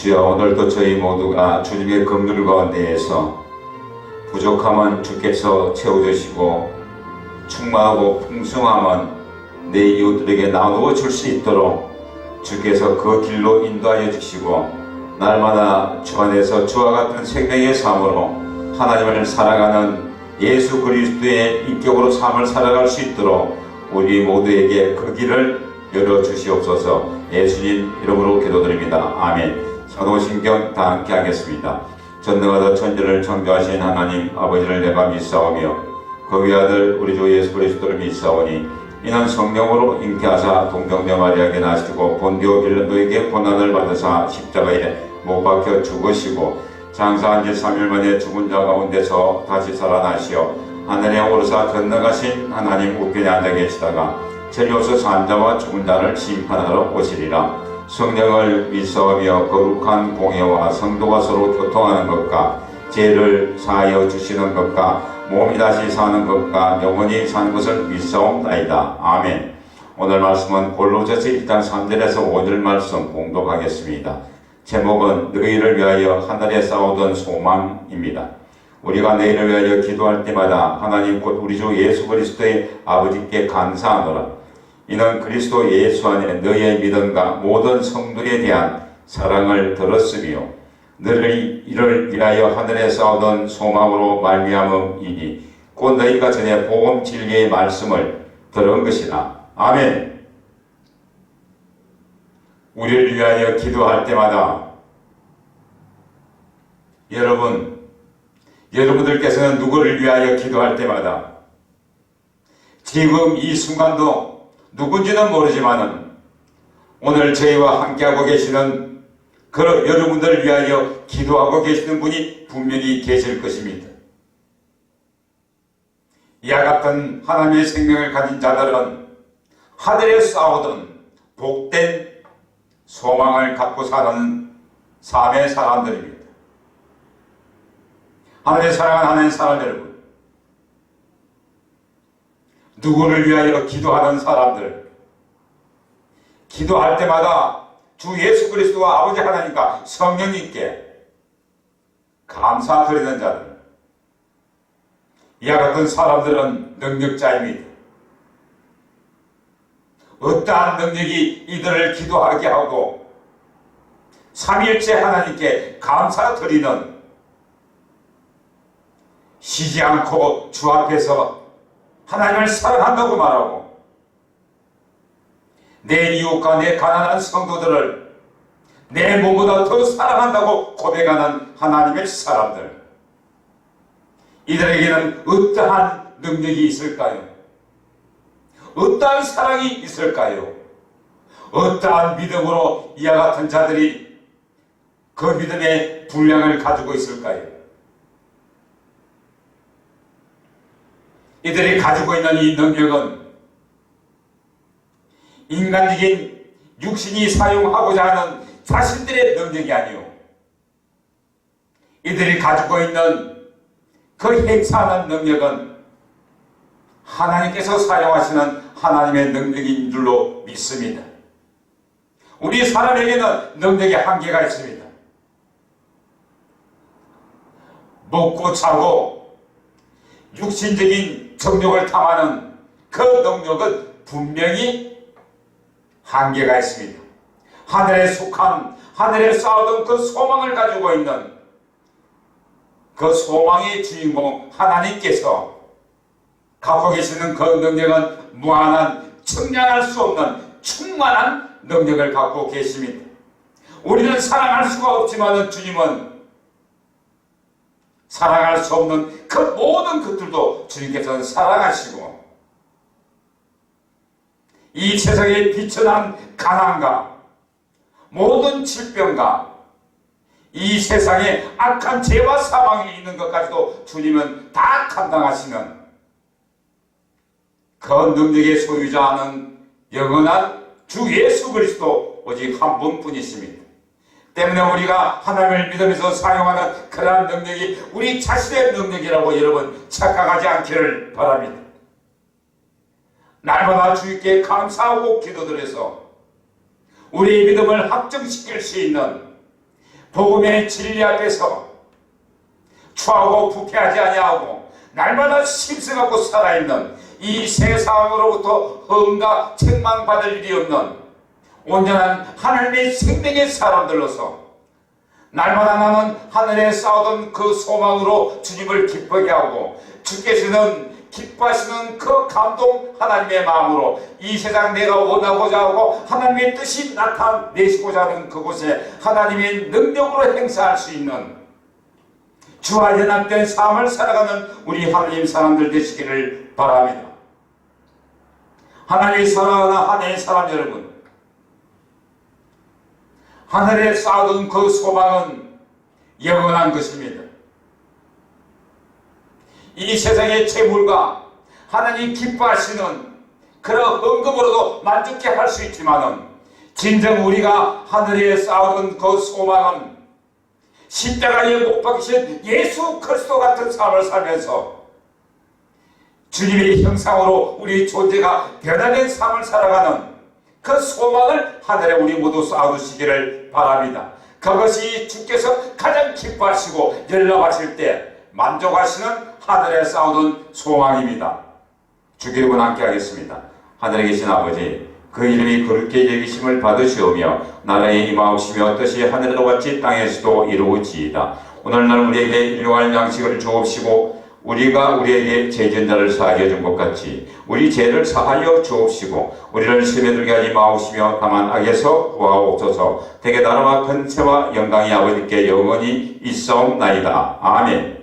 주여 오늘도 저희 모두가 주님의 긍휼 가운데에서 부족함은 주께서 채워주시고 충만하고 풍성함은 내 이웃들에게 나누어 줄 수 있도록 주께서 그 길로 인도하여 주시고 날마다 주 안에서 주와 같은 생명의 삶으로 하나님을 사랑하는 예수 그리스도의 인격으로 삶을 살아갈 수 있도록 우리 모두에게 그 길을 열어 주시옵소서 예수님 이름으로 기도드립니다. 아멘. 사도신경 다 함께 하겠습니다. 전능하다 천지를 창조하신 하나님 아버지를 내가 믿사오며 그 위아들 우리 주 예수 그리스도를 믿사오니 이는 성령으로 잉태하사 동정녀 마리아에게 나시고 본디오 빌라도에게 고난을 받으사 십자가에 못 박혀 죽으시고 장사한 지 3일 만에 죽은 자 가운데서 다시 살아나시어 하늘에 오르사 전능하신 하나님 우편에 앉아 계시다가 젤로서 산자와 죽은 자를 심판하러 오시리라 성령을 믿사오며 거룩한 공예와 성도가 서로 교통하는 것과 죄를 사하여 주시는 것과 몸이 다시 사는 것과 영원히 사는 것을 믿사옵나이다. 아멘. 오늘 말씀은 골로새서 1장 3절에서 5절 말씀 공독하겠습니다. 제목은 너희를 위하여 하늘에 쌓아둔 소망입니다. 우리가 내일을 위하여 기도할 때마다 하나님 곧 우리 주 예수 그리스도의 아버지께 감사하노라. 이는 그리스도 예수 안에 너희의 믿음과 모든 성들에 대한 사랑을 들었으며 너를 이를 위하여 하늘에 쌓아둔 소망으로 말미암음이니 곧 너희가 전에 복음 진리의 말씀을 들은 것이다. 아멘. 우리를 위하여 기도할 때마다 여러분 여러분들께서는 누구를 위하여 기도할 때마다 지금 이 순간도 누군지는 모르지만은 오늘 저희와 함께하고 계시는 그 여러분들을 위하여 기도하고 계시는 분이 분명히 계실 것입니다. 이와 같은 하나님의 생명을 가진 자들은 하늘에 싸우던 복된 소망을 갖고 사는 삶의 사람들입니다. 하늘의 사랑하는 하나님 사람 여러분, 누구를 위하여 기도하는 사람들, 기도할 때마다 주 예수 그리스도와 아버지 하나님과 성령님께 감사드리는 자들, 이와 같은 사람들은 능력자입니다. 어떠한 능력이 이들을 기도하게 하고 삼일째 하나님께 감사드리는 쉬지 않고 주 앞에서 하나님을 사랑한다고 말하고 내 이웃과 내 가난한 성도들을 내 몸보다 더 사랑한다고 고백하는 하나님의 사람들 이들에게는 어떠한 능력이 있을까요? 어떠한 사랑이 있을까요? 어떠한 믿음으로 이와 같은 자들이 그 믿음의 분량을 가지고 있을까요? 이들이 가지고 있는 이 능력은 인간적인 육신이 사용하고자 하는 자신들의 능력이 아니요. 이들이 가지고 있는 그 행사하는 능력은 하나님께서 사용하시는 하나님의 능력인 줄로 믿습니다. 우리 사람에게는 능력의 한계가 있습니다. 먹고 자고 육신적인 정욕을 탐하는 그 능력은 분명히 한계가 있습니다. 하늘에 속한 하늘에 쌓아둔 그 소망을 가지고 있는 그 소망의 주인공 하나님께서 갖고 계시는 그 능력은 무한한 측량할 수 없는 충만한 능력을 갖고 계십니다. 우리는 사랑할 수가 없지만 주님은 사랑할 수 없는 그 모든 것들도 주님께서는 사랑하시고 이 세상에 비천한 가난과 모든 질병과 이 세상에 악한 죄와 사망이 있는 것까지도 주님은 다 감당하시는 그 능력의 소유자는 영원한 주 예수 그리스도 오직 한 분뿐이십니다. 때문에 우리가 하나님을 믿으면서 사용하는 그러한 능력이 우리 자신의 능력이라고 여러분 착각하지 않기를 바랍니다. 날마다 주님께 감사하고 기도드려서 우리의 믿음을 확정시킬 수 있는 복음의 진리 앞에서 추하고 부패하지 아니하고 날마다 심승하고 살아있는 이 세상으로부터 허응과 책망받을 일이 없는 온전한 하나님의 생명의 사람들로서 날마다 나는 하늘에 쌓아둔 그 소망으로 주님을 기쁘게 하고 주께서는 기뻐하시는 그 감동 하나님의 마음으로 이 세상 내가 원하고자 하고 하나님의 뜻이 나타내시고자 하는 그곳에 하나님의 능력으로 행사할 수 있는 주와 연합된 삶을 살아가는 우리 하나님 사람들 되시기를 바랍니다. 하나님 사랑하는 하나님 사람 여러분 하늘에 쌓아둔 그 소망은 영원한 것입니다. 이 세상의 재물과 하나님 기뻐하시는 그런 헌금으로도 만족해 할 수 있지만은 진정 우리가 하늘에 쌓아둔 그 소망은 십자가에 못 박히신 예수 그리스도 같은 삶을 살면서 주님의 형상으로 우리 존재가 변화된 삶을 살아가는 그 소망을 하늘에 우리 모두 쌓아두시기를 바랍니다. 그것이 주께서 가장 기뻐하시고 연락하실 때 만족하시는 하늘에 쌓아둔 소망입니다. 주기름은 함께 하겠습니다. 하늘에 계신 아버지 그 이름이 그렇게 여기심을 받으시오며 나라에 임하옵시며 뜻이 하늘에도 같이 땅에서도 이루어지이다. 오늘날 우리에게 일용할 양식을 주옵시고 우리가 우리에게 죄진자를 사하여 준 것 같이 우리 죄를 사하여 주옵시고 우리를 시험에 들게 하지 마옵시며 다만 악에서 구하옵소서 대개 나라와 근세와 영광이 아버지께 영원히 있사옵나이다. 아멘